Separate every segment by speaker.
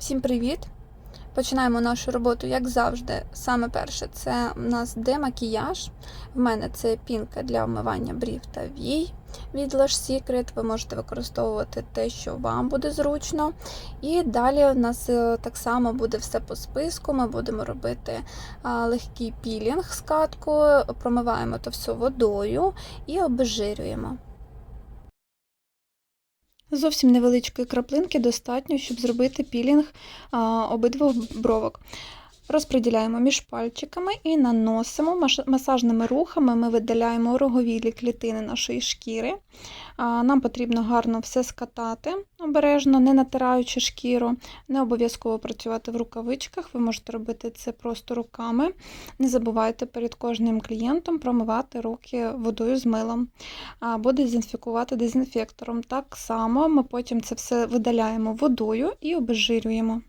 Speaker 1: Всім привіт! Починаємо нашу роботу, як завжди. Саме перше, це у нас демакіяж. В мене це пінка для вмивання брів та вій від Lush Secret. Ви можете використовувати те, що вам буде зручно. І далі у нас е, так само буде все по списку. Ми будемо робити легкий пілінг з каткою, промиваємо то все водою і обезжирюємо. Зовсім невеличкої краплинки достатньо, щоб зробити пілінг обидвох бровок. Розподіляємо між пальчиками і наносимо масажними рухами. Ми видаляємо роговілі клітини нашої шкіри. Нам потрібно гарно все скатати обережно, не натираючи шкіру. Не обов'язково працювати в рукавичках. Ви можете робити це просто руками. Не забувайте перед кожним клієнтом промивати руки водою з милом або дезінфікувати дезінфектором. Так само ми потім це все видаляємо водою і обезжирюємо.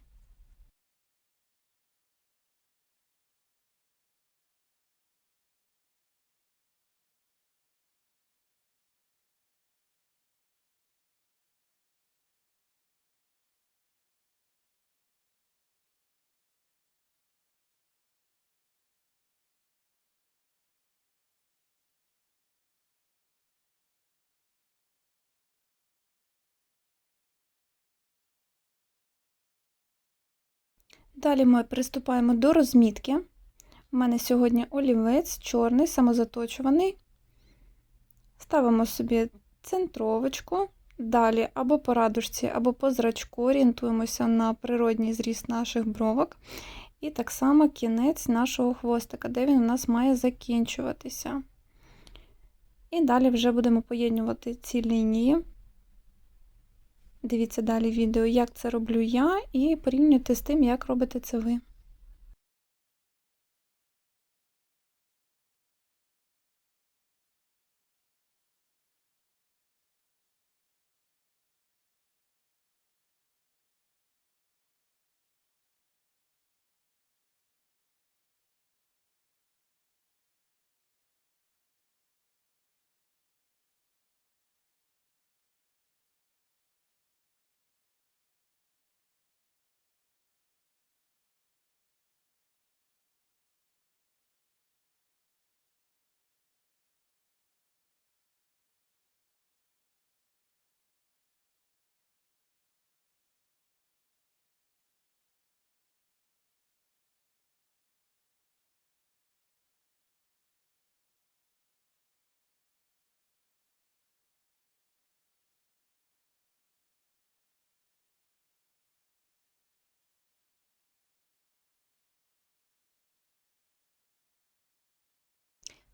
Speaker 1: Далі ми приступаємо до розмітки. У мене сьогодні олівець чорний, самозаточуваний. Ставимо собі центровочку. Далі або по радужці, або по зрачку орієнтуємося на природній зріст наших бровок. І так само кінець нашого хвостика, де він у нас має закінчуватися. І далі вже будемо поєднувати ці лінії. Дивіться далі відео, як це роблю я, і порівнюйте з тим, як робите це ви.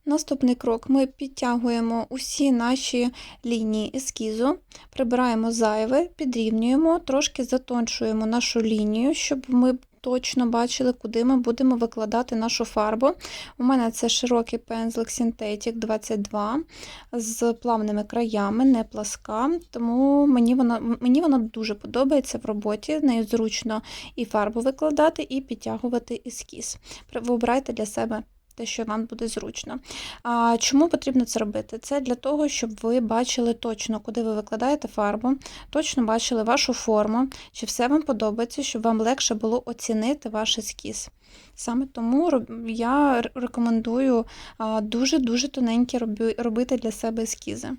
Speaker 1: Наступний крок: ми підтягуємо усі наші лінії ескізу, прибираємо зайве, підрівнюємо, трошки затончуємо нашу лінію, щоб ми точно бачили, куди ми будемо викладати нашу фарбу. У мене це широкий пензлик Synthetic 22 з плавними краями, не пласка, тому мені вона, мені вона дуже подобається в роботі. Нею зручно і фарбу викладати, і підтягувати ескіз. Вибирайте для себе те, що вам буде зручно. А Чому потрібно це робити? Це для того, щоб ви бачили точно, куди ви викладаєте фарбу, точно бачили вашу форму, чи все вам подобається, щоб вам легше було оцінити ваш ескіз. Саме тому я рекомендую дуже-дуже тоненькі робити для себе ескізи.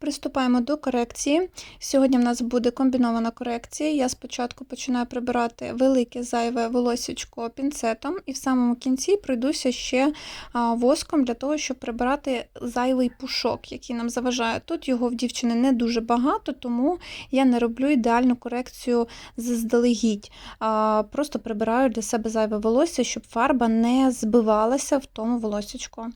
Speaker 1: Приступаємо до корекції. Сьогодні в нас буде комбінована корекція. Я спочатку починаю прибирати велике зайве волосічко пінцетом, і в самому кінці пройдуся ще воском для того, щоб прибирати зайвий пушок, який нам заважає. Тут його в дівчини не дуже багато, тому я не роблю ідеальну корекцію заздалегідь. Просто прибираю для себе зайве волосся, щоб фарба не збивалася в тому волосічку.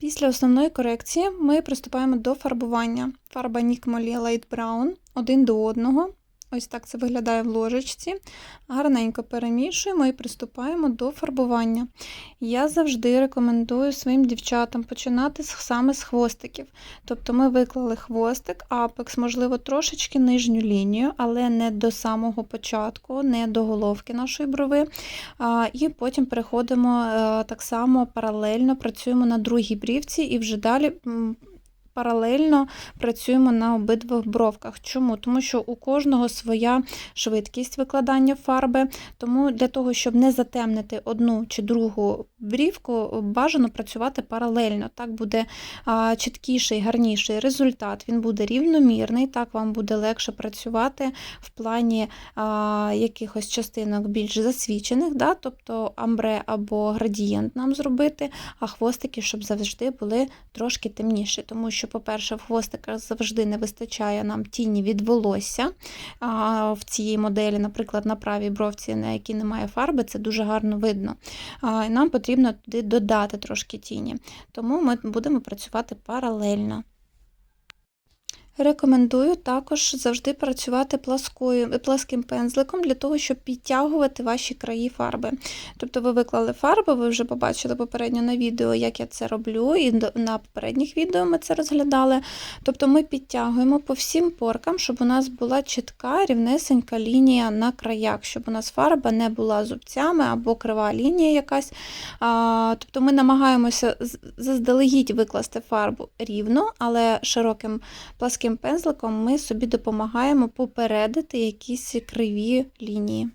Speaker 1: Після основної корекції ми приступаємо до фарбування. Фарба Нікмолі Light Brown один до одного. Ось так це виглядає в ложечці. Гарненько перемішуємо і приступаємо до фарбування. Я завжди рекомендую своїм дівчатам починати саме з хвостиків. Тобто ми виклали хвостик, апекс, можливо, трошечки нижню лінію, але не до самого початку, не до головки нашої брови. І потім переходимо е, так само паралельно, працюємо на другій брівці і вже далі. Паралельно працюємо на обидвих бровках. Чому? Тому що у кожного своя швидкість викладання фарби, тому для того, щоб не затемнити одну чи другу брівку, бажано працювати паралельно. Так буде чіткіший, гарніший результат. Він буде рівномірний, так вам буде легше працювати в плані а, якихось частинок більш засвічених, да? тобто амбре або градієнт нам зробити, а хвостики, щоб завжди були трошки темніші. Тому що, по-перше, в хвостиках завжди не вистачає нам тіні від волосся. А, в цій моделі, наприклад, на правій бровці, на якій немає фарби, це дуже гарно видно. А, нам потрібно туди додати трошки тіні. Тому ми будемо працювати паралельно. Рекомендую також завжди працювати пласкою, пласким пензликом для того, щоб підтягувати ваші краї фарби. Тобто ви виклали фарбу, ви вже побачили попередньо на відео, як я це роблю, і на попередніх відео ми це розглядали. Тобто ми підтягуємо по всім поркам, щоб у нас була чітка, рівнесенька лінія на краях, щоб у нас фарба не була зубцями або крива лінія якась. Тобто ми намагаємося заздалегідь викласти фарбу рівно, але широким пласким пензликом ми собі допомагаємо попередити якісь криві лінії.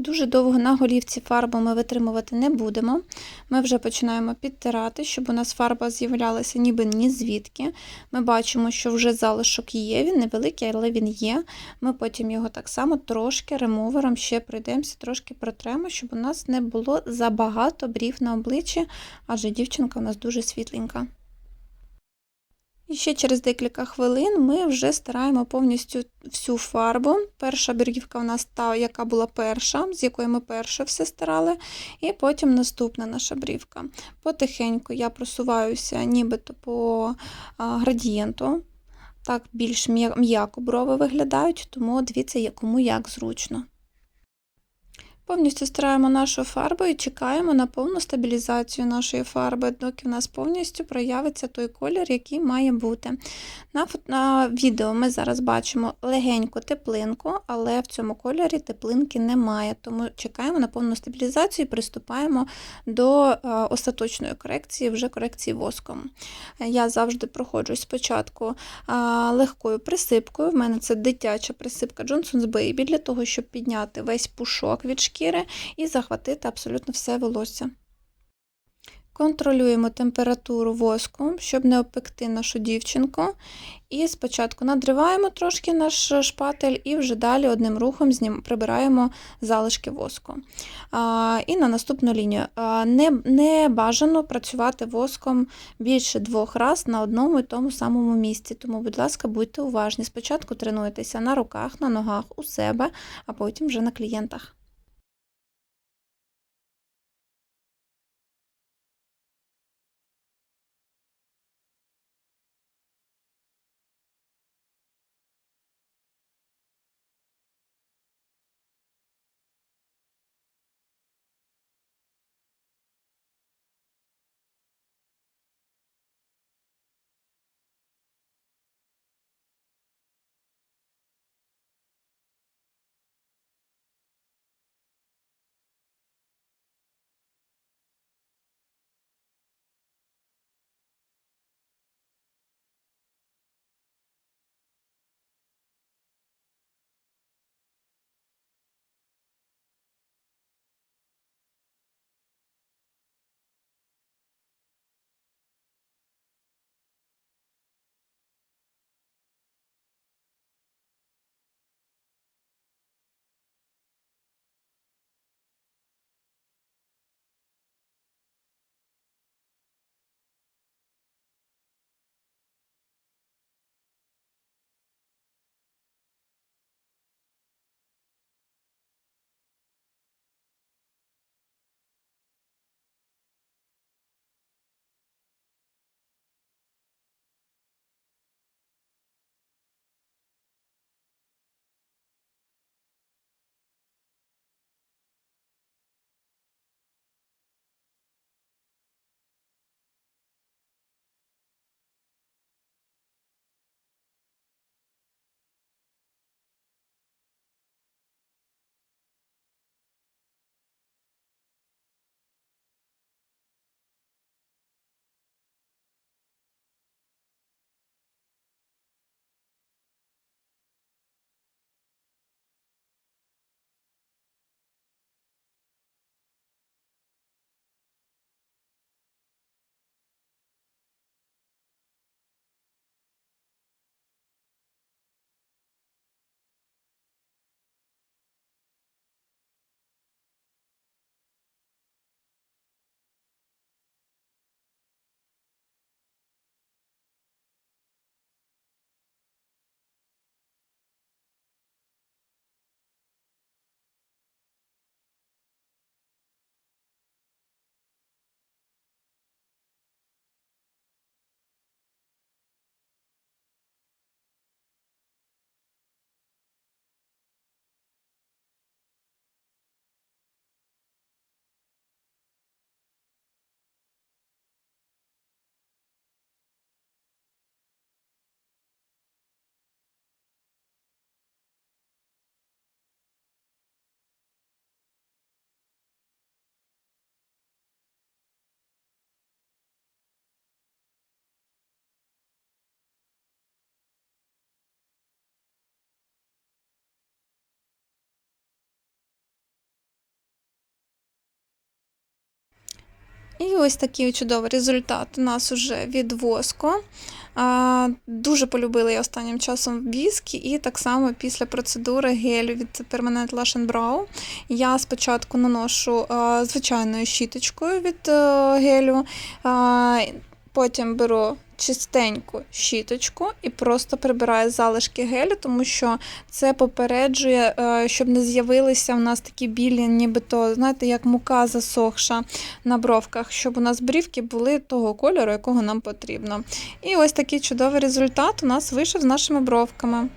Speaker 1: Дуже довго на голівці фарбу ми витримувати не будемо. Ми вже починаємо підтирати, щоб у нас фарба з'являлася ніби ні звідки. Ми бачимо, що вже залишок є, він невеликий, але він є. Ми потім його так само трошки ремовером ще пройдемося, трошки протремо, щоб у нас не було забагато брів на обличчі, адже дівчинка у нас дуже світленька. І ще через декілька хвилин ми вже стираємо повністю всю фарбу. Перша брівка у нас та, яка була перша, з якої ми перше все стирали, і потім наступна наша брівка. Потихеньку я просуваюся нібито по градієнту. Так більш м'я- м'яко брови виглядають, тому дивіться, кому як зручно. Повністю стираємо нашу фарбу і чекаємо на повну стабілізацію нашої фарби, доки в нас повністю проявиться той колір, який має бути. На, на відео ми зараз бачимо легеньку теплинку, але в цьому кольорі теплинки немає, тому чекаємо на повну стабілізацію і приступаємо до е, остаточної корекції, вже корекції воском. Я завжди проходжу спочатку легкою присипкою. В мене це дитяча присипка Johnson's Baby, для того, щоб підняти весь пушок від шкіри і захватити абсолютно все волосся. Контролюємо температуру воску, щоб не опекти нашу дівчинку. І спочатку надриваємо трошки наш шпатель, і вже далі одним рухом знім, прибираємо залишки воску. А, І на наступну лінію. А, не, не бажано працювати воском більше двох разів на одному і тому самому місці. Тому, будь ласка, будьте уважні. Спочатку тренуйтеся на руках, на ногах, у себе, а потім вже на клієнтах. І ось такий чудовий результат у нас уже від воску. Дуже полюбила я останнім часом віск, і так само після процедури гелю від Permanent Lash Brow я спочатку наношу звичайною щіточкою від е, гелю, потім беру чистеньку щіточку і просто прибираю залишки гелю, тому що це попереджує, е, щоб не з'явилися в нас такі білі, нібито, знаєте, як мука засохша на бровках, щоб у нас брівки були того кольору, якого нам потрібно. І ось такий чудовий результат у нас вийшов з нашими бровками.